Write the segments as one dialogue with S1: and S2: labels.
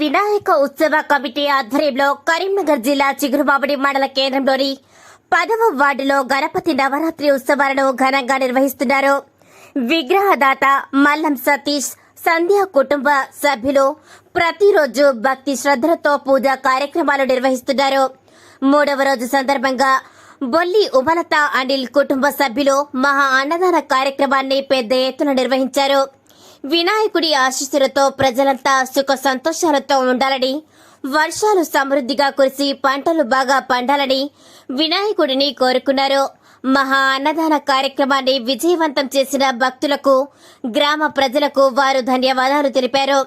S1: వినాయక ఉత్సవ కమిటీ ఆధ్వర్యంలో కరీంనగర్ జిల్లా చిగురుబాబడి మండల కేంద్రంలోని పదవ వార్డులో గణపతి నవరాత్రి ఉత్సవాలను ఘనంగా నిర్వహిస్తున్నారు. విగ్రహదాత మల్లం సతీష్ సంధ్య కుటుంబ సభ్యులు ప్రతిరోజు భక్తి శ్రద్ధలతో పూజా కార్యక్రమాలు నిర్వహిస్తున్నారు. మూడవ రోజు సందర్భంగా బొల్లి ఉమలత అనిల్ కుటుంబ సభ్యులు మహా అన్నదాన కార్యక్రమాన్ని పెద్ద ఎత్తున నిర్వహించారు. వినాయకుడి ఆశీస్సులతో ప్రజలంతా సుఖ సంతోషాలతో ఉండాలని వర్షాలు సమృద్ధిగా కురిసి పంటలు బాగా పండాలని వినాయకుడిని కోరుకున్నారు. మహా అన్నదాన కార్యక్రమాన్ని విజయవంతం చేసిన భక్తులకు గ్రామ ప్రజలకు వారు ధన్యవాదాలు తెలిపారు.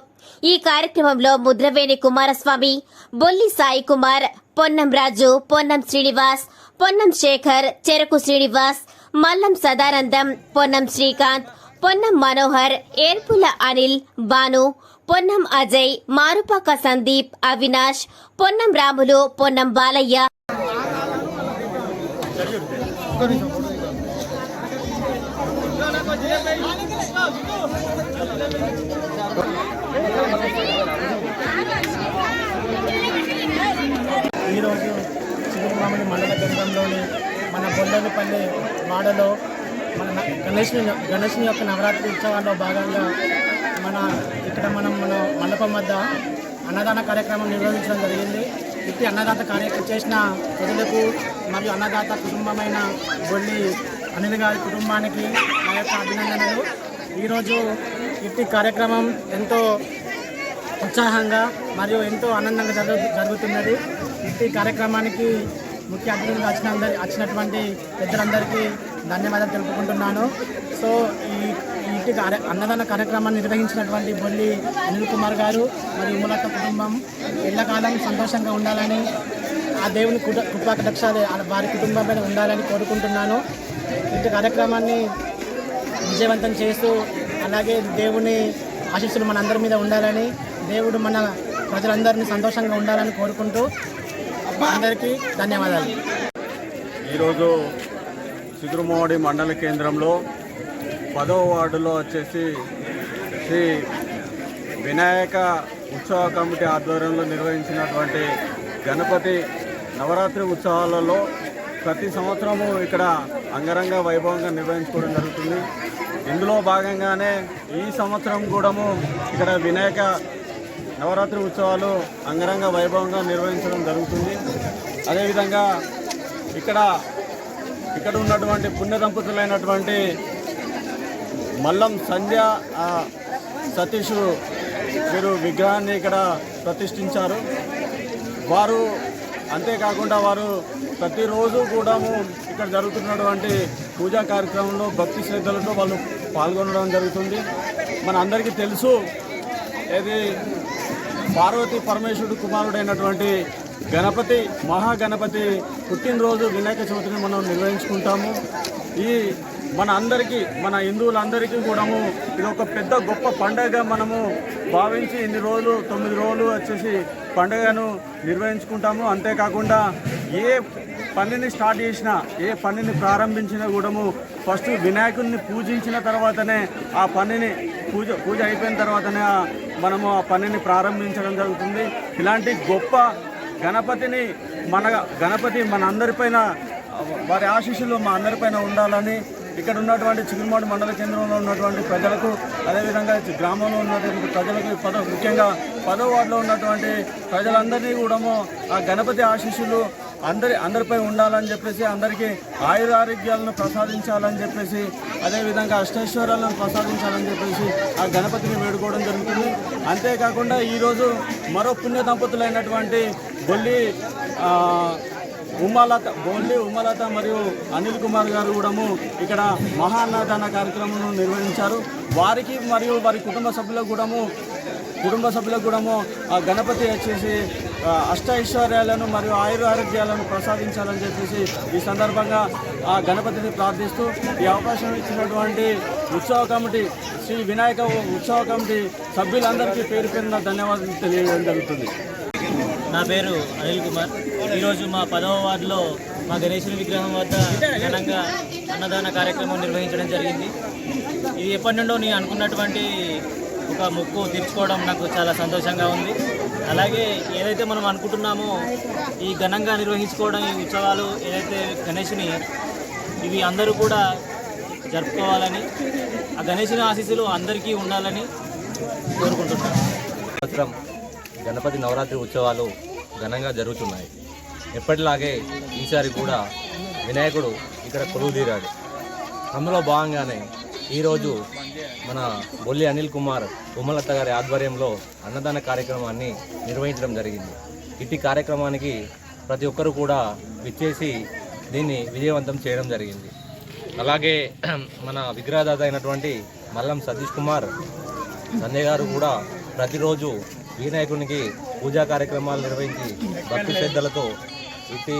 S1: ఈ కార్యక్రమంలో ముద్రవేణి కుమారస్వామి బొల్లి సాయి కుమార్ పొన్నం రాజు పొన్నం శ్రీనివాస్ పొన్నం శేఖర్ చెరకు శ్రీనివాస్ మల్లం సదానందం పొన్నం శ్రీకాంత్ పొన్నం మనోహర్ ఏర్పుల అనిల్ బాను పొన్నం అజయ్ మారుపాక సందీప్ అవినాష్ పొన్నం రాములు పొన్నం బాలయ్య.
S2: ఈరోజు చిగురుమామిడి మండల కేంద్రంలోని మన బొల్లలపల్లి వాడలో గణేష్ గణేష్ని యొక్క నవరాత్రి ఉత్సవాల్లో భాగంగా మన ఇక్కడ మనం మన మండపం వద్ద అన్నదాన కార్యక్రమం నిర్వహించడం జరిగింది. ఇట్టి అన్నదాత కార్యక్రమం చేసిన ప్రజలకు మరియు అన్నదాత కుటుంబమైన బొల్లి అనిల్ గారి కుటుంబానికి నా యొక్క అభినందనలు. ఈరోజు ఇట్టి కార్యక్రమం ఎంతో ఉత్సాహంగా మరియు ఎంతో ఆనందంగా జరుగు జరుగుతున్నది. ఇట్టి కార్యక్రమానికి ముఖ్య అతిథులుగా వచ్చిన అందరి వచ్చినటువంటి పెద్దలందరికీ ధన్యవాదాలు తెలుపుకుంటున్నాను. సో ఈ ఇంటి అన్నదాన కార్యక్రమాన్ని నిర్వహించినటువంటి బొల్లి అనిల్ కుమార్ గారు మరియు ఉమలత కుటుంబం ఇళ్ళకాలం సంతోషంగా ఉండాలని ఆ దేవుని కుట కృపాకటాక్షాలు వారి కుటుంబం మీద ఉండాలని కోరుకుంటున్నాను. ఇంటి కార్యక్రమాన్ని విజయవంతం చేస్తూ అలాగే దేవుని ఆశీస్సులు మన అందరి మీద ఉండాలని దేవుడు మన ప్రజలందరినీ సంతోషంగా ఉండాలని కోరుకుంటూ అందరికీ ధన్యవాదాలు.
S3: ఈరోజు చిగురుమోడి మండల కేంద్రంలో పదవ వార్డులో వచ్చేసి శ్రీ వినాయక ఉత్సవ కమిటీ ఆధ్వర్యంలో నిర్వహించినటువంటి గణపతి నవరాత్రి ఉత్సవాలలో ప్రతి సంవత్సరము ఇక్కడ అంగరంగ వైభవంగా నిర్వహించుకోవడం జరుగుతుంది. ఇందులో భాగంగానే ఈ సంవత్సరం కూడాము ఇక్కడ వినాయక నవరాత్రి ఉత్సవాలు అంగరంగ వైభవంగా నిర్వహించడం జరుగుతుంది. అదేవిధంగా ఇక్కడ ఇక్కడ ఉన్నటువంటి పుణ్య దంపతులైనటువంటి మల్లం సంధ్య సతీష్ వీరు విగ్రహాన్ని ఇక్కడ ప్రతిష్ఠించారు. వారు అంతేకాకుండా వారు ప్రతిరోజు కూడాము ఇక్కడ జరుగుతున్నటువంటి పూజా కార్యక్రమంలో భక్తి శ్రద్ధలతో వాళ్ళు పాల్గొనడం జరుగుతుంది. మన అందరికీ తెలుసు ఇది పార్వతి పరమేశ్వరుడు కుమారుడైనటువంటి గణపతి మహాగణపతి పుట్టినరోజు వినాయక చవితిని మనం నిర్వహించుకుంటాము. ఈ మన అందరికీ మన హిందువులందరికీ కూడాము ఇది ఒక పెద్ద గొప్ప పండగ మనము భావించి ఇన్ని రోజులు తొమ్మిది రోజులు వచ్చేసి పండుగను నిర్వహించుకుంటాము. అంతేకాకుండా ఏ పనిని స్టార్ట్ చేసినా ఏ పనిని ప్రారంభించినా కూడాము ఫస్ట్ వినాయకుడిని పూజించిన తర్వాతనే ఆ పనిని పూజ పూజ అయిపోయిన తర్వాతనే మనము ఆ పనిని ప్రారంభించడం జరుగుతుంది. ఇలాంటి గొప్ప గణపతిని మన గణపతి మన అందరిపైన వారి ఆశీస్సులు మా అందరిపైన ఉండాలని ఇక్కడ ఉన్నటువంటి చిగురుమాడు మండల కేంద్రంలో ఉన్నటువంటి ప్రజలకు అదేవిధంగా గ్రామంలో ఉన్నటువంటి ప్రజలకు పద ముఖ్యంగా పదో వార్డులో ఉన్నటువంటి ప్రజలందరినీ కూడా ఆ గణపతి ఆశీస్సులు అందరి అందరిపై ఉండాలని చెప్పేసి అందరికీ ఆయురారోగ్యాలను ప్రసాదించాలని చెప్పేసి అదేవిధంగా అష్టైశ్వర్యాలను ప్రసాదించాలని చెప్పేసి ఆ గణపతిని వేడుకోవడం జరుగుతుంది. అంతేకాకుండా ఈరోజు మరో పుణ్య దంపతులైనటువంటి బొల్లి ఉమాలత బోల్లి ఉమాలత మరియు అనిల్ కుమార్ గారు కూడాము ఇక్కడ మహాన్నదాన కార్యక్రమం నిర్వహించారు. వారికి మరియు వారి కుటుంబ సభ్యులకు కూడాము కుటుంబ సభ్యులకు కూడాము ఆ గణపతి వచ్చేసి అష్ట ఐశ్వర్యాలను మరియు ఆయుర ఆరోగ్యాలను ప్రసాదించాలని చెప్పేసి ఈ సందర్భంగా ఆ గణపతిని ప్రార్థిస్తూ ఈ అవకాశం ఇచ్చినటువంటి ఉత్సవ కమిటీ శ్రీ వినాయక ఉత్సవ కమిటీ సభ్యులందరికీ పేరు పేరున ధన్యవాదాలు తెలియడం జరుగుతుంది.
S4: నా పేరు అనిల్ కుమార్. ఈరోజు మా పదవ వార్డులో మా గణేశుని విగ్రహం వద్ద ఘనంగా అన్నదాన కార్యక్రమం నిర్వహించడం జరిగింది. ఇది ఎప్పటి నుండో నేను అనుకున్నటువంటి ఒక ముక్కు తీర్చుకోవడం నాకు చాలా సంతోషంగా ఉంది. అలాగే ఏదైతే మనం అనుకుంటున్నామో ఈ ఘనంగా నిర్వహించుకోవడం ఈ ఉత్సవాలు ఏదైతే గణేష్ని ఇవి అందరూ కూడా జరుపుకోవాలని ఆ గణేషుని ఆశీస్సులు అందరికీ ఉండాలని కోరుకుంటున్నాను.
S5: సంవత్సరం గణపతి నవరాత్రి ఉత్సవాలు ఘనంగా జరుగుతున్నాయి. ఎప్పటిలాగే ఈసారి కూడా వినాయకుడు ఇక్కడ కొలువు తీరాడు అందులో భాగంగానే ఈరోజు మన బొల్లి అనిల్ కుమార్ ఉమ్మలత్త గారి ఆధ్వర్యంలో అన్నదాన కార్యక్రమాన్ని నిర్వహించడం జరిగింది. ఇట్టి కార్యక్రమానికి ప్రతి ఒక్కరూ కూడా విచ్చేసి దీన్ని విజయవంతం చేయడం జరిగింది. అలాగే మన విగ్రహదాత అయినటువంటి మల్లం సతీష్ కుమార్ సంజయ్ గారు కూడా ప్రతిరోజు వినాయకునికి పూజా కార్యక్రమాలు నిర్వహించి భక్తి శ్రద్ధలతో ఇట్టి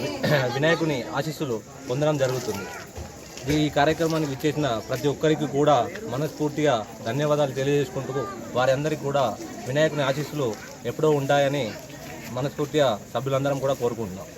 S5: వినాయకుని ఆశీస్సులు పొందడం జరుగుతుంది. ఈ కార్యక్రమానికి విచ్చేసిన ప్రతి ఒక్కరికి కూడా మనస్ఫూర్తిగా ధన్యవాదాలు తెలియజేసుకుంటూ వారి అందరికీ కూడా వినాయకుని ఆశీస్సులు ఎప్పుడూ ఉంటాయని మనస్ఫూర్తిగా సభ్యులందరం కూడా కోరుకుంటున్నాం.